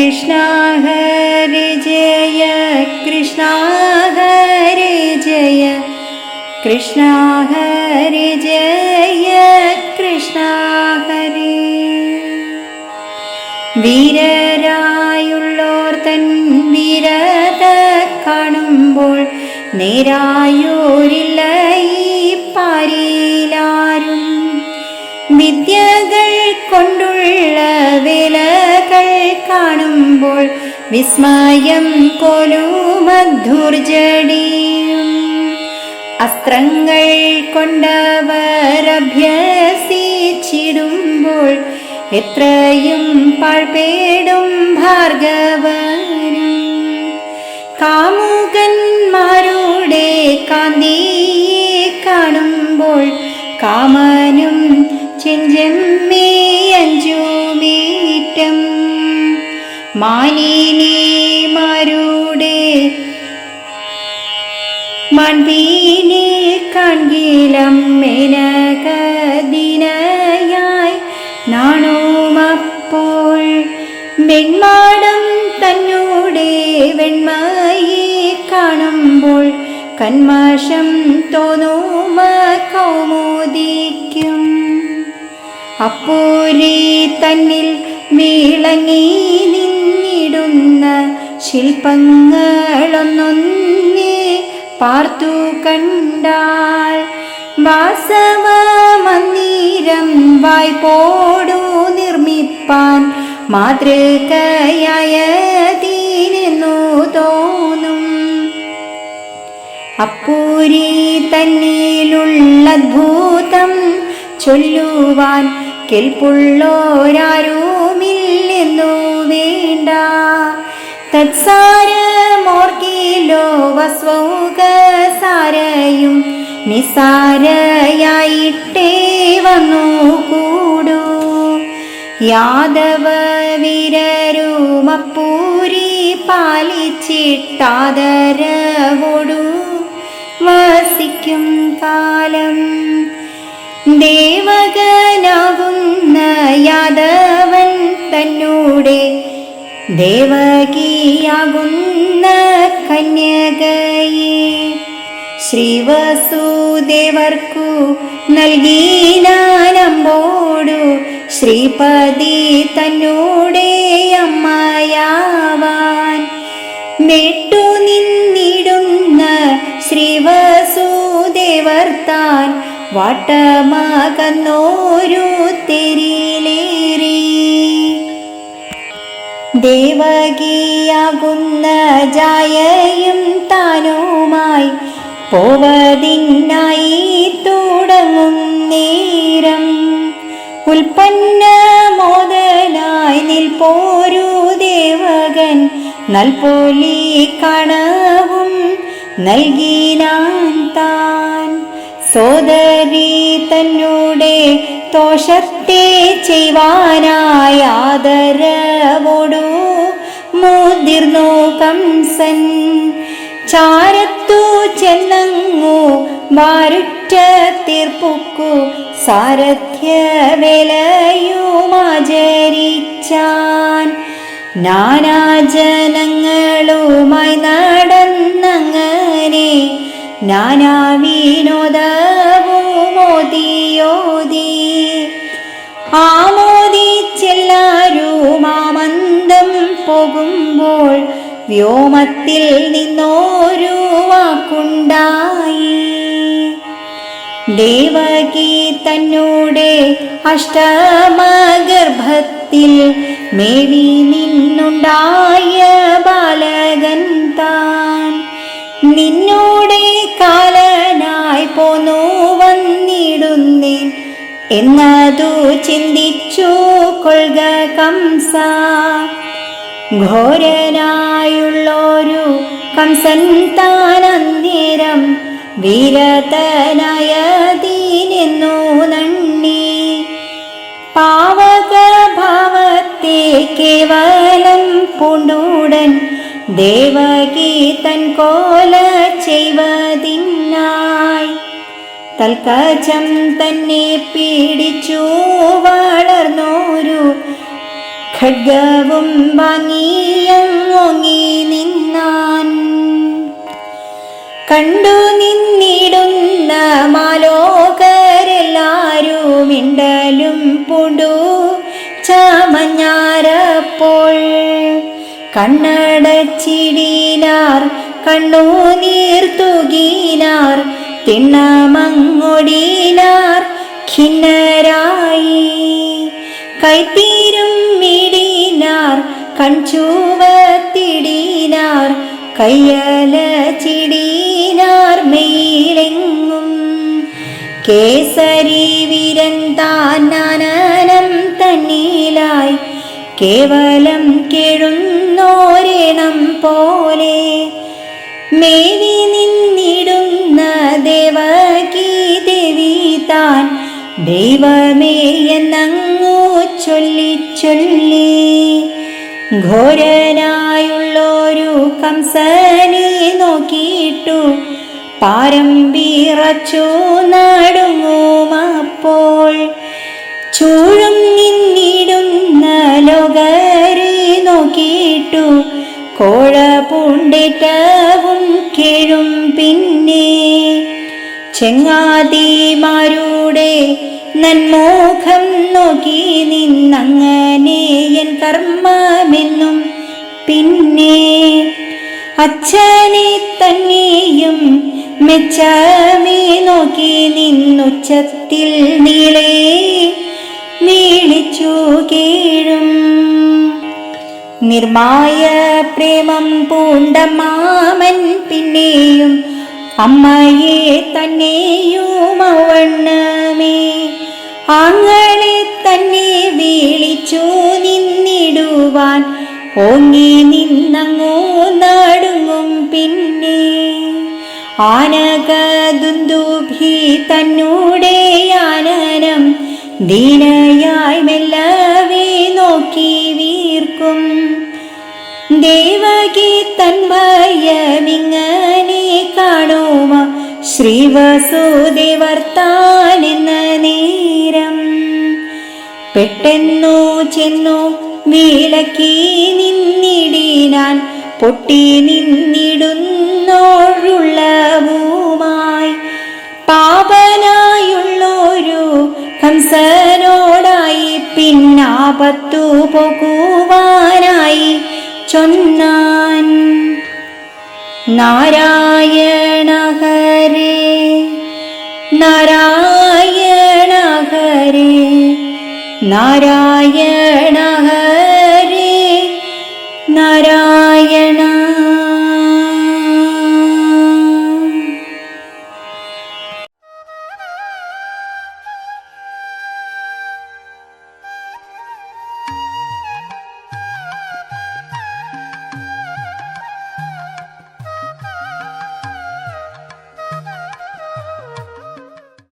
കൃഷ്ണ ഹരി ജയ കൃഷ്ണ ഹരി ജയ. കൃഷ്ണ ഹരി ജയ കൃഷ്ണ ഹരി. വീരരായുള്ളോർ തൻ വീരത കാണുമ്പോൾ നേരായോരില്ല ഈ പാരിലാരും. വിദ്യകൾ കൊണ്ടുള്ള വേലകൾ കാണുമ്പോൾ വിസ്മയം കൊലുമധുർജടിയും. അസ്ത്രങ്ങൾ കൊണ്ടവർ അഭ്യസിച്ചിടുമ്പോൾ എത്രയും പാഴ്പേടും ഭാർഗവനും കാമുകന്മാരുടെ കാന്തിയെ കാണുമ്പോൾ കാമനും ചെഞ്ചമ്മേയഞ്ചുമീറ്റം മാനിനിമാരുടെ മൺവീനെ കാൺകീലം നാണോമപ്പോൾ നാണുമപ്പോൾ വെൺമാടം തന്നൂടെ വെൺമയെ കാണുമ്പോൾ കന്മാഷം തോന്നുമ കൗമുദിക്കും. അപ്പോരേ തന്നിൽ വിളങ്ങി നിന്നിടുന്ന ശില്പങ്ങളൊന്നൊന്നേ പാർത്തു കണ്ടാൽ വാസവ മന്ദിരം വായ്പോടു നിർമ്മിപ്പാൻ മാതൃകയായ തീരുന്നു തോന്നും. അപ്പൂരി തന്നിലുള്ള അദ്ഭുതം ചൊല്ലുവാൻ കെൽപ്പുള്ളോരാരുമില്ലെന്നു വേണ്ട. തത്സാരമോർക്കിലോ വസ്വൗകസാരയും നിസാരയായിട്ടേ വന്നു കൂടൂ യാദവ വീരരുമപ്പൂരി പാലിച്ചിട്ടാദരവോടു വസിക്കും ദേവകിയാകുന്ന കന്യകയെ ശ്രീവസുദേവർക്കു നൽകീനാനമ്പോടു ശ്രീപതി തന്നോടെ അമ്മയാവാൻ നെട്ടു നിന്നിടുന്ന ശ്രീവസുദേവർ താൻ ദേവകിയാകുന്ന ജായയും താനുമായി പോവതിനായി തുടങ്ങും നേരം. ഉൽപ്പന്ന മോദനായി നിൽപ്പോരു ദേവകൻ നൽപോലി കണവും നൽകിനാൻ താൻ. സോദരി തന്നൂടെ ദോഷത്തെ ചെയ്യുവാനായ കംസൻ ചാരത്തു ചെന്നങ്ങു വാരുറ്റ തീർപ്പുക്കു സാരഥ്യ വിലയുമാചരിച്ചാൻ നാനാജനങ്ങളുമായി നടന്നങ്ങനെ നാനാവിനോദവുമോദിയോദി ആമോദിച്ചെല്ലാരും ആമന്ദം പോകുമ്പോൾ വ്യോമത്തിൽ നിന്നോരു വാക്കുണ്ടായി. ദേവകി തന്നോടെ അഷ്ടമഗർഭത്തിൽ മേവി നിന്നുണ്ടായ ബാലകൻ താൻ. നിന്നോടെ കാലനായി പോന്നു വന്നിടുന്നേൻ. എന്നതു ചിന്തിച്ചു കൊള്ളുക കംസ. ഘോരനായുള്ളൊരു കംസൻ താൻ വീരതനയതീനെന്നു നണ്ണി. പാവക ഭാവത്തെ കേവലം പൂണ്ടുടൻ ദേവകി കോല ചെയ്വതിന്നായി തൽക്കജം തന്നെ പീഡിച്ചു വളർന്നോരു ഖഡ്ഗവും വാങ്ങിയങ്ങോങ്ങി നിന്നാൻ. കണ്ടു നിന്നിടുന്ന മാലോകരെല്ലാരും ഇണ്ടലും പുടു ചാമഞ്ഞാരപ്പോൾ. കണ്ണടച്ചിടിനാർ കണ്ണുനീർ നീർത്തുകീനാർ തിണ്ണമങ്ങൊടിനാർ ഖിന്നരായി. കൈത്തീരും മിടീനാർ കൺചൂവത്തിടീനാർ കയ്യല ചിടീനാർ മെയിലെങ്ങും കേസരി വീരൻ താനാനം തന്നിലായി. കേവലം കേഴുന്നോരണം പോലെ മേവി നിന്നിടുന്ന ദേവകീ ദേവി താൻ ദൈവമേ എന്നങ്ങു ചൊല്ലി ചൊല്ലി ഘോരനായുള്ളൊരു കംസനെ നോക്കിയിട്ടു പാരം വീറച്ചു നടുങ്ങുമപ്പോൾ ചൂഴും നിന്നിടുന്ന ലോകരെ നോക്കിയിട്ടു കോഴ പൂണ്ടിട്ടവും കിഴും പിന്നെ. ചെങ്ങാതിമാരുടെ നന്മോഖം നോക്കി നിന്നങ്ങനെ എൻ കർമ്മമെന്നും പിന്നെ അച്ഛനെ തന്നെയും മെച്ചമേ നോക്കി നിന്നുച്ചത്തിൽ നീളേ വീളിച്ചു കേഴും. നിർമായ പ്രേമം പൂണ്ട മാമൻ പിന്നെയും അമ്മയെ തന്നെയും അവണ്ണമേ ആങ്ങളെ തന്നെ വിളിച്ചു നിന്നിടുവാൻ. ഓങ്ങി നിന്നങ്ങോ നാടുങ്ങും പിന്നെ. ആനകദുന്ദുഭി തന്നൂടെ ആനനം. ദീനയായി നോക്കി വീർക്കും. ദേവകി കാണുമ ശ്രീവസുദേവർത്താൻ എന്ന നേരം പെട്ടെന്നു ചെന്നു വിളക്കി നിന്നിടിനാൻ പൊട്ടി നിന്നിടുന്നോഴുള്ളവുമായി പാപനായുള്ളൊരു ഹംസനോടായി പിന്നാപത്തു പോകുവാനായി ചൊന്നാൻ നാരായണ നാരായണ ഹരേ. നാരായണ